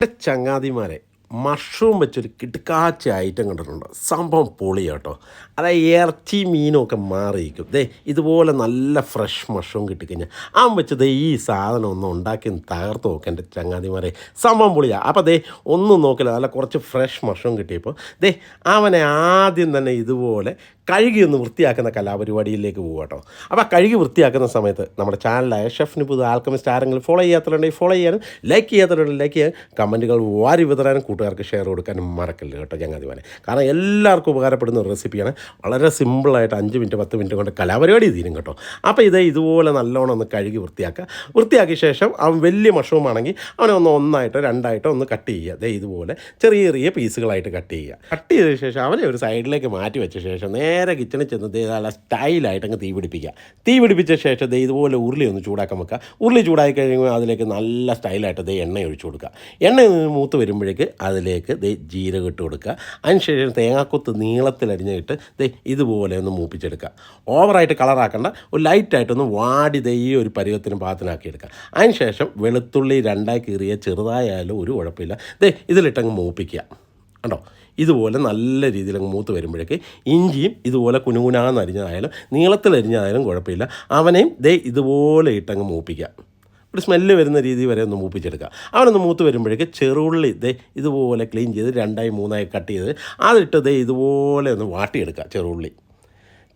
എന്റെ ചങ്ങാതിമാരെ മഷ്റൂം വെച്ചൊരു കിടുക്കാച്ച ഐറ്റം കണ്ടിട്ടുണ്ട്. സംഭവം പൊളി കേട്ടോ അതായത് ഇറച്ചി മീനും ഒക്കെ മാറിയിരിക്കും. ദേ ഇതുപോലെ നല്ല ഫ്രഷ് മഷ്റൂം കിട്ടിക്കഴിഞ്ഞാൽ ആ വെച്ച് ദേ ഈ സാധനം ഒന്ന് ഉണ്ടാക്കി തകർത്ത് നോക്കാം എന്റെ ചങ്ങാതിമാരെ. സംഭവം പൊളിയാണ് അപ്പോൾ ദേ ഒന്നും നോക്കില്ല. നല്ല കുറച്ച് ഫ്രഷ് മഷ്റൂം കിട്ടിയപ്പോൾ ദേ അവനെ ആദ്യം തന്നെ ഇതുപോലെ കഴുകി ഒന്ന് വൃത്തിയാക്കുന്ന കലാപരിപാടിയിലേക്ക് പോകും കേട്ടോ. അപ്പോൾ ആ കഴുകി വൃത്തിയാക്കുന്ന സമയത്ത് നമ്മുടെ ചാനലായ ഷെഫ് പുതു ആൽക്കമിസ്റ്റ് ആരെങ്കിലും ഫോളോ ചെയ്യാത്തവരുണ്ടെങ്കിൽ ഫോളോ ചെയ്യാനും ലൈക്ക് ചെയ്യാത്തവരുണ്ടെങ്കിൽ ലൈക്ക് ചെയ്യാൻ കമന്റുകൾ വാരി വിതരാനും കൂട്ടുകാർക്ക് ഷെയർ കൊടുക്കാനും മറക്കല്ലേ കേട്ടോ ചങ്ങാതിമാരെ. കാരണം എല്ലാവർക്കും ഉപകാരപ്പെടുന്ന റെസിപ്പിയാണ് വളരെ സിമ്പിളായിട്ട് അഞ്ച് മിനിറ്റ് പത്ത് മിനിറ്റ് കൊണ്ട് കലാപരിപാടി തീരും കേട്ടോ. അപ്പോൾ ഇത് ഇതുപോലെ നല്ലോണം ഒന്ന് കഴുകി വൃത്തിയാക്കുക. വൃത്തിയാക്കിയ ശേഷം അവൻ വലിയ മഷവുമാണെങ്കിൽ അവനെ ഒന്ന് ഒന്നായിട്ടോ രണ്ടായിട്ടോ ഒന്ന് കട്ട് ചെയ്യുക. അതേ ഇതുപോലെ ചെറിയ ചെറിയ പീസുകളായിട്ട് കട്ട് ചെയ്യുക. കട്ട് ചെയ്ത ശേഷം അവനെ ഒരു സൈഡിലേക്ക് മാറ്റി വെച്ച ശേഷം നേരെ കിച്ചണിൽ ചെന്ന് നല്ല സ്റ്റൈലായിട്ട് അങ്ങ് തീ പിടിപ്പിക്കുക തീ പിടിപ്പിച്ച ശേഷം ദേ ഇതുപോലെ ഉരുളി ഒന്ന് ചൂടാക്കാൻ വെക്കുക. ഉരുളി ചൂടായി കഴിയുമ്പോൾ അതിലേക്ക് നല്ല സ്റ്റൈലായിട്ട് ദേ എണ്ണ ഒഴിച്ചു കൊടുക്കുക. എണ്ണ മൂത്ത് വരുമ്പോഴേക്ക് അതിലേക്ക് ദേ ജീരകം ഇട്ട് കൊടുക്കുക. അതിനുശേഷം തേങ്ങാക്കൊത്ത് നീളത്തിലരിഞ്ഞിട്ട് ദേ ഇതുപോലെ ഒന്ന് മൂപ്പിച്ചെടുക്കുക. ഓവറായിട്ട് കളറാക്കണ്ട ഒരു ലൈറ്റായിട്ടൊന്ന് വാടി ദേ ഈ ഒരു പരുവത്തിന് പാകത്തിനാക്കി എടുക്കുക. അതിനുശേഷം വെളുത്തുള്ളി രണ്ടായി കീറിയ ചെറുതായാലും ഒരു കുഴപ്പമില്ല. ദേ ഇതിലിട്ടങ്ങ് മൂപ്പിക്കുക. കണ്ടോ? ഇതുപോലെ നല്ല രീതിയിൽ അങ്ങ് മൂത്ത് വരുമ്പോഴേക്ക് ഇഞ്ചിയും ഇതുപോലെ കുനുകുനാന്ന് അരിഞ്ഞതായാലും നീളത്തിൽ അരിഞ്ഞതായാലും കുഴപ്പമില്ല. അവനെയും ദേ ഇതുപോലെ ഇട്ടങ്ങ് മൂപ്പിക്കുക. ഒരു സ്മെല്ല് വരുന്ന രീതി വരെ ഒന്ന് മൂപ്പിച്ചെടുക്കുക. അവനൊന്ന് മൂത്ത് വരുമ്പോഴേക്ക് ചെറുള്ളി ഇതേ ഇതുപോലെ ക്ലീൻ ചെയ്ത് രണ്ടായി മൂന്നായി കട്ട് ചെയ്ത് അതിട്ട് ഇതേ ഇതുപോലെ ഒന്ന് വാട്ടിയെടുക്കുക ചെറുള്ളി.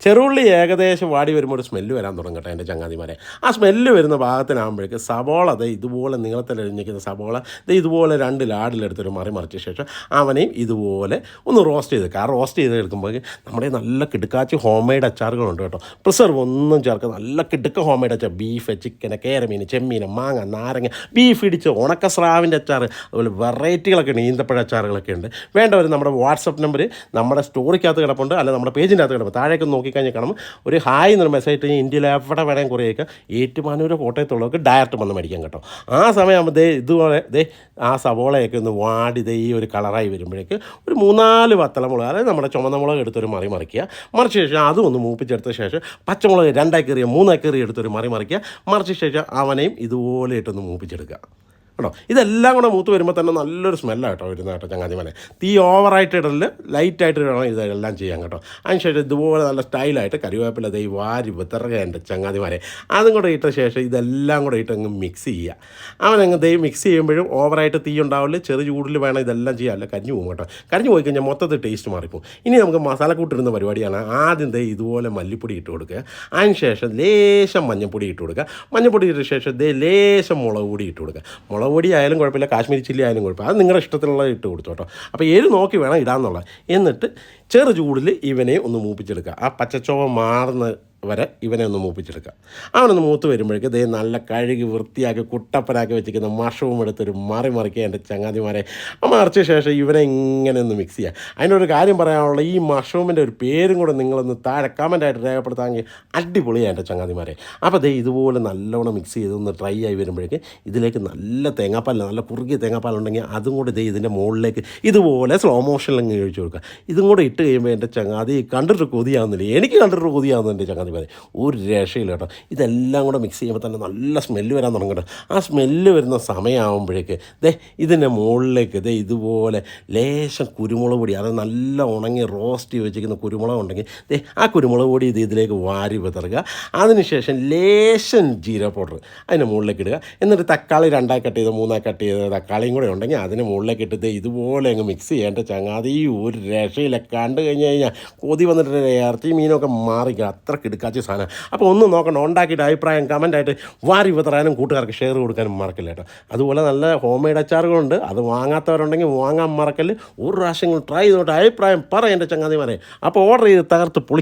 ചെറുള്ളി ഏകദേശം വാടി വരുമ്പോൾ ഒരു സ്മെല്ല് വരാൻ തുടങ്ങട്ടെ എന്റെ ചങ്ങാതിമാരെ. ആ സ്മെല്ല് വരുന്ന ഭാഗത്തിനാകുമ്പോഴേക്ക് സബോള അത് ഇതുപോലെ നീളത്തിലരിഞ്ഞിരിക്കുന്ന സബോള ഇത് ഇതുപോലെ രണ്ട് ലാഡിലെടുത്തൊരു മറി മറിച്ച ശേഷം അവനെയും ഇതുപോലെ ഒന്ന് റോസ്റ്റ് ചെയ്ത് ആ റോസ്റ്റ് ചെയ്ത് എടുക്കുമ്പോൾ നമ്മുടെ നല്ല കിടുക്കാച്ചി ഹോം മെയ്ഡ് അച്ചാറുകളുണ്ട് കേട്ടോ. പ്രിസർവ് ഒന്നും ചേർക്കുക നല്ല കിടുക്ക ഹോം മെയ്ഡ് അച്ചാർ. ബീഫ് ചിക്കന് കേരമീൻ ചെമ്മീൻ മാങ്ങ നാരങ്ങ ബീഫ് ഇടിച്ച് ഉണക്ക സ്രാവിന്റെ അച്ചാർ അതുപോലെ വെറൈറ്റികളൊക്കെ ഉണ്ട് ഈന്തപ്പഴ അച്ചാറുകളൊക്കെ ഉണ്ട്. വേണ്ടവർ നമ്മുടെ വാട്സപ്പ് നമ്പർ നമ്മുടെ സ്റ്റോറിക്കകത്ത് കിടപ്പുണ്ട് അല്ല നമ്മുടെ പേജിന്റെ അകത്ത് കിടപ്പുണ്ട്. താഴേക്ക് നോക്കിക്കഴിഞ്ഞാൽ കാണും ഒരു ഹായ് എന്നൊരു മെസ്സേജ് ഇട്ട് ഇന്ത്യയിൽ എവിടെ വേണമെങ്കിൽ കുറേയൊക്കെ ഏറ്റുമാനൂരോ കോട്ടയത്തുള്ളവർക്ക് ഡയറക്റ്റ് വന്ന് മേടിക്കാം കേട്ടോ. ആ സമയമാകുമ്പോൾ ദേ ഇതുപോലെ ദേ ആ സവോളയൊക്കെ ഒന്ന് വാടി ദേ ഈ ഒരു കളറായി വരുമ്പോഴേക്ക് ഒരു മൂന്നാൽ വത്തളമുളക് അതായത് നമ്മുടെ ചുമന്ന മുളക് എടുത്തൊരു മറി മറിക്കുക. മറിച്ച ശേഷം അതും ഒന്ന് മൂപ്പിച്ചെടുത്ത ശേഷം പച്ചമുളക് രണ്ടായി കയറിയ മൂന്നായി കയറി എടുത്തൊരു മറി മറിക്കുക. മറിച്ച ശേഷം അവനെയും ഇതുപോലെ ഇട്ടൊന്ന് മൂപ്പിച്ചെടുക്കുക. കേട്ടോ? ഇതെല്ലാം കൂടെ മൂത്ത് വരുമ്പോൾ തന്നെ നല്ലൊരു സ്മെല്ലാണ് കേട്ടോ വരുന്നത് കേട്ടോ ചങ്ങാതിമാനെ തീ ഓവറായിട്ട് ഇടൽ ലൈറ്റായിട്ട് ഇടണം ഇതെല്ലാം ചെയ്യാൻ കേട്ടോ. അതിനുശേഷം ഇതുപോലെ നല്ല സ്റ്റൈലായിട്ട് കറിവേപ്പില തൈ വാരി വിതറുക എന്റെ ചങ്ങാതിമാരെ. അതും കൂടെ ഇട്ട ശേഷം ഇതെല്ലാം കൂടെ ഇട്ട് അങ്ങ് മിക്സ് ചെയ്യുക. അവനങ്ങ് ദൈ മിക്സ് ചെയ്യുമ്പോഴും ഓവറായിട്ട് തീ ഉണ്ടാവില്ല ചെറു ചൂടിൽ വേണം ഇതെല്ലാം ചെയ്യാൻ. അല്ല കരിഞ്ഞു പോകും കേട്ടോ. കരിഞ്ഞു പോയി കഴിഞ്ഞാൽ മൊത്തത്തിൽ ടേസ്റ്റ് മാറിപ്പോകും ഇനി നമുക്ക് മസാലക്കൂട്ടിരുന്ന പരിപാടിയാണ് ആദ്യം ദേ ഇതുപോലെ മല്ലിപ്പൊടി ഇട്ട് കൊടുക്കുക. അതിനുശേഷം ലേശം മഞ്ഞൾപ്പൊടി ഇട്ട് കൊടുക്കുക. മഞ്ഞൾപ്പൊടി ഇട്ട ശേഷം ദേ ലേശം മുളക് പൊടി ഇട്ട് കൊടുക്കുക. മുളക് പൊടി ആയാലും കുഴപ്പമില്ല കാശ്മീരി ചില്ലി ആയാലും കുഴപ്പമില്ല. അത് നിങ്ങളുടെ ഇഷ്ടത്തിലുള്ള ഇട്ട് കൊടുത്തു കേട്ടോ അപ്പോൾ ഏത് നോക്കി വേണം ഇടാന്നുള്ളത്. എന്നിട്ട് ചെറു ചൂടിൽ ഇവനെ ഒന്ന് മൂപ്പിച്ചെടുക്കുക. ആ പച്ചച്ചോവ മാറുന്ന വരെ ഇവനെ ഒന്ന് മൂപ്പിച്ചെടുക്കുക. അവനൊന്ന് മൂത്ത് വരുമ്പോഴേക്ക് ദേ നല്ല കഴുകി വൃത്തിയാക്കി കുട്ടപ്പനാക്കി വെച്ചിരിക്കുന്ന മഷവും എടുത്തൊരു മാറി മറിക്കുക എന്റെ ചങ്ങാതിമാരെ. ആ മറിച്ച ശേഷം ഇവനെ ഇങ്ങനെ ഒന്ന് മിക്സ് ചെയ്യുക. അതിനൊരു കാര്യം പറയാനുള്ള ഈ മഷവുമിന്റെ ഒരു പേരും കൂടെ നിങ്ങളൊന്ന് താഴെ കമന്റായിട്ട് രേഖപ്പെടുത്താമെങ്കിൽ അടിപൊളിയാണ് എന്റെ ചങ്ങാതിമാരെ. അപ്പോൾ ദേ ഇതുപോലെ നല്ലോണം മിക്സ് ചെയ്ത് ഒന്ന് ഡ്രൈ ആയി വരുമ്പോഴേക്ക് ഇതിലേക്ക് നല്ല തേങ്ങാപ്പാൽ നല്ല കുറുകിയ തേങ്ങാപ്പാൽ ഉണ്ടെങ്കിൽ അതും കൂടി ദേ ഇതിന്റെ മുകളിലേക്ക് ഇതുപോലെ സ്ലോ മോഷനിൽ അങ്ങ് കഴിച്ചു കൊടുക്കുക. ഇതും കൂടെ ഇട്ട് കഴിയുമ്പോൾ എന്റെ ചങ്ങാതി കണ്ടിട്ട് കൊതിയാവുന്നില്ല. എനിക്ക് കണ്ടിട്ട് കൊതിയാവുന്നു എന്റെ ചങ്ങാതി. മതി. ഒരു രക്ഷയില്ല കേട്ടോ. ഇതെല്ലാം കൂടെ മിക്സ് ചെയ്യുമ്പോൾ തന്നെ നല്ല സ്മെല്ല് വരാൻ തുടങ്ങും കേട്ടോ. ആ സ്മെല്ല് വരുന്ന സമയമാകുമ്പോഴേക്ക് ദേ ഇതിന്റെ മുകളിലേക്ക് ദേ ഇതുപോലെ ലേശം കുരുമുളക് പൊടി അത് നല്ല ഉണങ്ങി റോസ്റ്റ് ചെയ്ത് വെച്ചിരിക്കുന്ന കുരുമുളക് ഉണ്ടെങ്കിൽ ദേ ആ കുരുമുളക് പൊടി ഇത് ഇതിലേക്ക് വാരി വിതറുക. അതിനുശേഷം ലേശം ജീര പൗഡർ അതിന്റെ മുകളിലേക്ക് ഇടുക. എന്നിട്ട് തക്കാളി രണ്ടായി കട്ട് ചെയ്ത് മൂന്നായി കട്ട് ചെയ്ത് തക്കാളിയും കൂടെ ഉണ്ടെങ്കിൽ അതിന് മുകളിലേക്ക് ഇട്ട് ദേ ഇതുപോലെ അങ്ങ് മിക്സ് ചെയ്യേണ്ട ചങ്ങാതി. ഒരു രക്ഷയില്ല. കണ്ടു കഴിഞ്ഞ് കഴിഞ്ഞാൽ കൊതി വന്നിട്ട് ഇറച്ചി മീനൊക്കെ മാറിക്കുക അത്ര കിടക്കാച്ച സാധനം. അപ്പോൾ ഒന്ന് നോക്കണ്ട ഉണ്ടാക്കിയിട്ട് അഭിപ്രായം കമന്റായിട്ട് വാരി വിതറാനും കൂട്ടുകാർക്ക് ഷെയർ കൊടുക്കാനും മറക്കില്ല കേട്ടോ. അതുപോലെ നല്ല ഹോം മെയ്ഡ് അച്ചാറുകളുണ്ട് അത് വാങ്ങാത്തവരുണ്ടെങ്കിൽ വാങ്ങാൻ മറക്കൽ. ഒരു പ്രാവശ്യം ട്രൈ ചെയ്തോട്ട് അഭിപ്രായം പറ എന്റെ ചങ്ങാതിമാരെ. അപ്പോൾ ഓർഡർ ചെയ്ത് തകർത്ത് പൊളി